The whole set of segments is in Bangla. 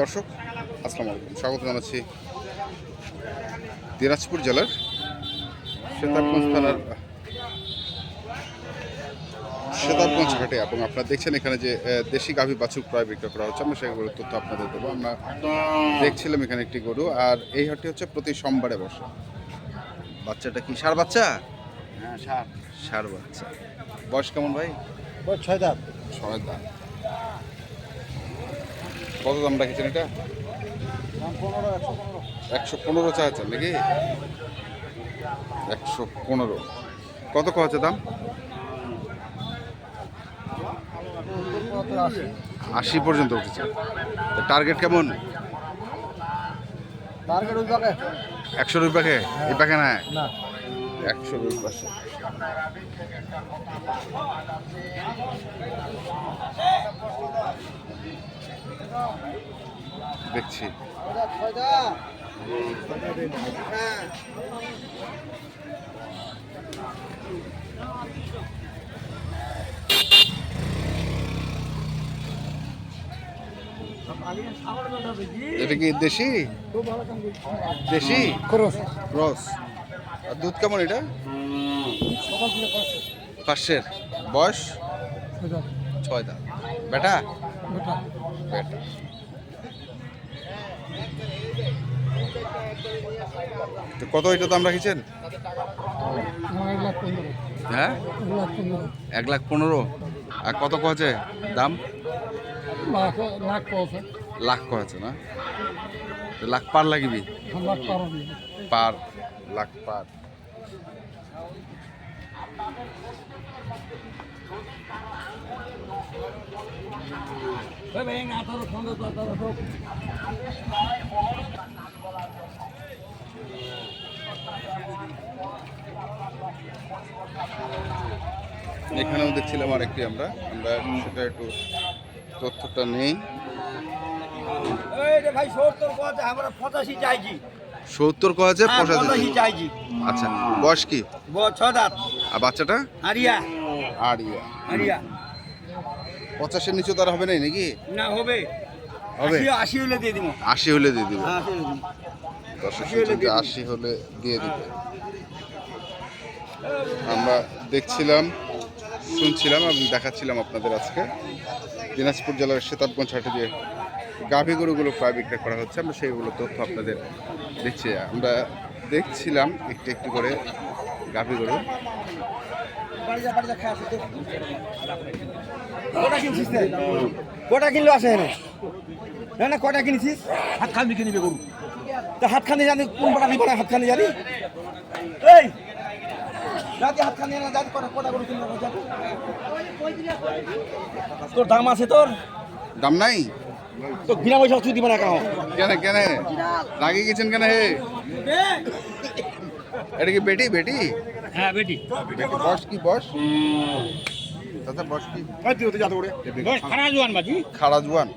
দর্শক আসসালামু আলাইকুম। স্বাগত জানাচ্ছি দিনাজপুর জেলার সেতাবগঞ্জ থানার সেতাবগঞ্জ ঘাটে এবং আপনারা দেখছেন এখানে যে দেশি গাভী বাছুর প্রায় বিক্রয় করা হচ্ছে। আমরা সেগুলোর তথ্য আপনাদের দেবো। আমরা দেখছিলাম এখানে একটি গরু আর এই হাটটি হচ্ছে প্রতি সোমবারে বসে। বাচ্চাটা কি সার বাচ্চা? হ্যাঁ ষাট সার বাচ্চা। বয়স কেমন ভাই? ছয় দাঁত। ছয় দাম কত দাম রাখেছেন এটা? একশো পনেরো চাইছেন নাকি? একশো পনেরো। কত ক হচ্ছে দাম? আশি পর্যন্ত উঠেছে। টার্গেট কেমন? টার্গেট ওই একশো রুপি পাখে এই পাখে না। একশো রুপি পাশে। দেখছি। এটা কি দেশি? দেশি? ক্রস। আর দুধ কেমন এটা? পাঁচশের। বয়স? ছয় দাম বেটা। বেটা তো কত এটা দাম রাখিছেন? হ্যাঁ? এক লাখ পনেরো। আর কত কছে দাম? লাখ কছে না? তো লাখ পার লাগিবি? লাখ পারো পার, লাখ পার। এখানেও দেখছিলাম আরেকটি আমরা। আমরা সেটা একটু তথ্যটা নেই। এই রে ভাই সত্তর আমরা পঁচাশি চাইছি। হ্যাঁ, চাইছি। আচ্ছা বয়স কি? আর বাচ্চাটা? হারিয়া আর ইয়া হারিয়া পঁচাশের নিচে তার হবে নাই নাকি? না হবে। হবে। আশি হলে দিয়ে দিব। আশি হলে দিয়ে দিবে। হ্যাঁ আশি হলে দিয়ে দিবে। আমরা দেখছিলাম শুনছিলাম এবং দেখাচ্ছিলাম আপনাদের আজকে। দিনাজপুর জেলার সেতাবগঞ্জ হাটে যে গাভী গরুগুলো প্রায় বিক্রয় করা হচ্ছে আমরা সেইগুলো তথ্য আপনাদের দিচ্ছি। আমরা দেখছিলাম একটু একটু করে গাভী গরু। কটা কিনছিস রে? না না কটা কিনছিস? হাত খান কিনবে গরু। তা হাত খানি জানি কোন কটা নিব না হাত খানি জানি? এই! না তোর দাম আছে তোর? দাম নাই? তো বিনা পয়সা চুদি বানা কাও কেন? কেন রাগে গেছেন কেন হে? এটা কি বেটি বেটি? হ্যাঁ বেটি। বেটি বস কি বস? দাদা বস কি? বস খানা জোয়ান বাজি। খাড়া জুয়ান।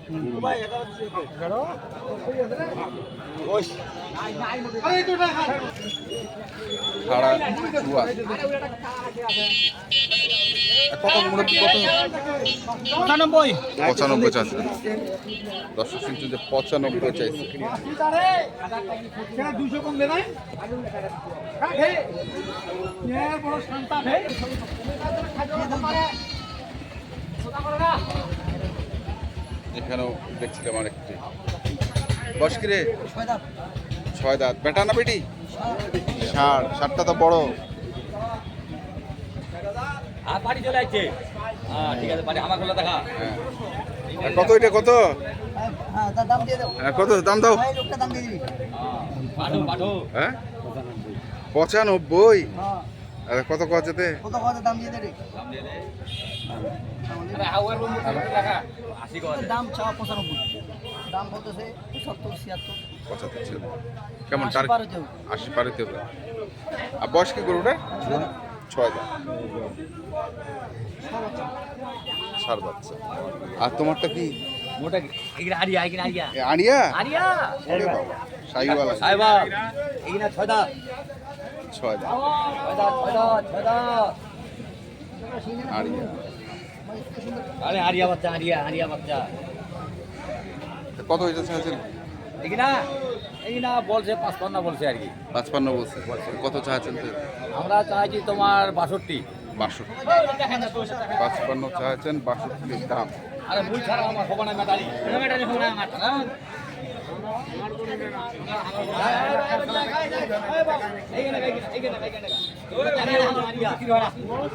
খাড়া জুয়ান। কত মুরব্বী কত পঁচানব্বই। পঁচানব্বই চাইছে। দর্শক শুনছেন যে পঁচানব্বই চাইছে। দুশো কম দেবে এখানেও দেখছিলাম আরেকটি। বস কি রে ছয় দাঁত। বেটা না বেটি? ষাট। ষাটটা তো বড়। হ্যাঁ। কত এটা কত? হ্যাঁ কত? দাম দাও। হ্যাঁ? পঁচানব্বই। আর কত কচেতে কত কত দাম দিয়ে দে রে। দাম দিয়ে দে আরে হাওয়ার রুম দাম দাম বলতেছে ছিল কেমন আশি টার পার আর বয়স কি গরুটা? ছয় সার বাচ্চা আর তোমারটা কি? মোটা আরিয়া আরিয়া এ, আড়িয়া? আরিয়া বাবা সাইওয়ালা। সাহেবা এগিরা ছয়দা ছয় দাঁত। ছয়দা ছয়দা আরে আরিয়া বাচ্চা আরিয়া আরিয়া বাচ্চা। কত হয়েছে এখানে এখানে বলছে পাঁচপান্ন বলছে আর কি। পাঁচপান্ন বলছে। কত চাচ্ছেন আমরা চাইছি তোমার বাষট্টি। বাষট্টি। পাঁচপান্ন চাচ্ছেন বাষট্টি দাম। আরে মুই ছাড়া আমার সবাই মেটালি মেটালি সবাই আমার হ্যাঁ?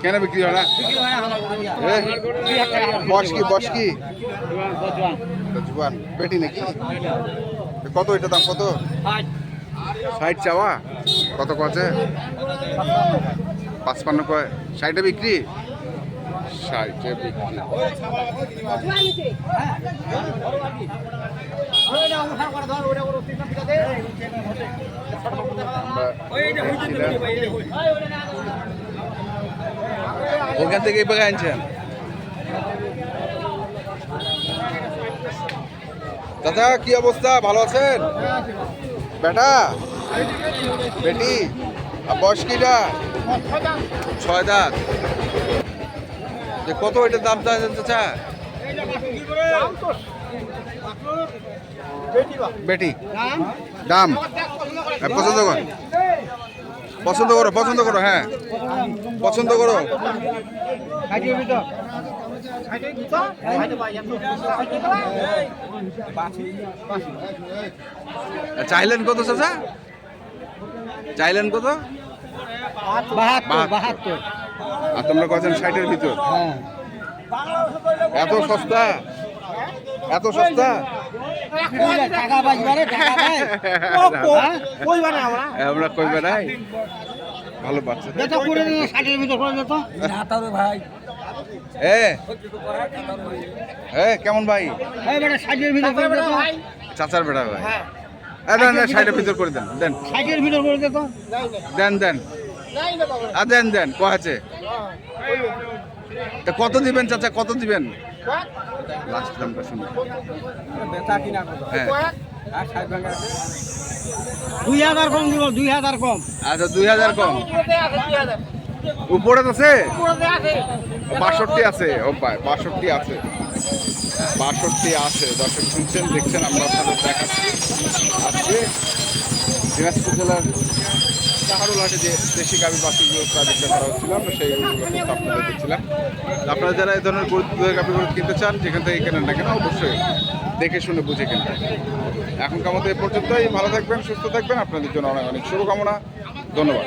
কেন বিক্রি হয় না? বয়স কি বয়স কি? জুয়ান বেটি নাকি? কত এটা দাম কত? ষাট চাওয়া? কত কছে পাঁচপান্ন কয়। ষাটে বিক্রি? ষাটে বিক্রি। ওখান থেকে এই আনছেন? দাদা কি অবস্থা? ভালো আছেন? বেটা? বেটি? আর বয়স কিটা? ছয় দাঁত। যে কত এটার দাম চাচা? বেটি। দাম। পছন্দ কর। পছন্দ করো পছন্দ করো হ্যাঁ। পছন্দ করো। চাইলেন কত চাচা? চাইলেন কত? আর তোমরা কছেন ষাটের ভিতর। হ্যাঁ। এত সস্তা? এত সস্তা? আমরা কইবে নাই ভালো দিন দিত ভাই কেমন ভাই? চাচার বেটা ভাই। দেন দেন ষাটের ভিতর করে দেন দেন। ভিতর দিত দেন দেন আর দেন দেন কত দিবেন, চাচা, কত দিবেন? লাস্ট দামটা হ্যাঁ। দুই হাজার কম দিব দুই হাজার কম। আচ্ছা দুই হাজার কম। উপরে আছে? বাষট্টি আছে ও ভাই বাষট্টি আছে। বাষট্টি আছে। দর্শক শুনছেন দেখছেন আমরা আপনাদের দেখাচ্ছি। আজকে দিনাজপুর জেলার কাহারুল হাটে যে দেশি গাভী বাকিগুলো বিক্রি করা হচ্ছিল, আমরা সেইগুলো গরুগুলো কিন্তু আপনাদের দেখছিলাম। আপনারা যারা এই ধরনের গরু দুধের কিনতে চান, যেখান থেকে কেনেন না কেন, অবশ্যই দেখে শুনে বুঝে কিনবেন এখনকার মতো এ পর্যন্তই, ভালো থাকবেন, সুস্থ থাকবেন, আপনাদের জন্য অনেক অনেক শুভকামনা, ধন্যবাদ।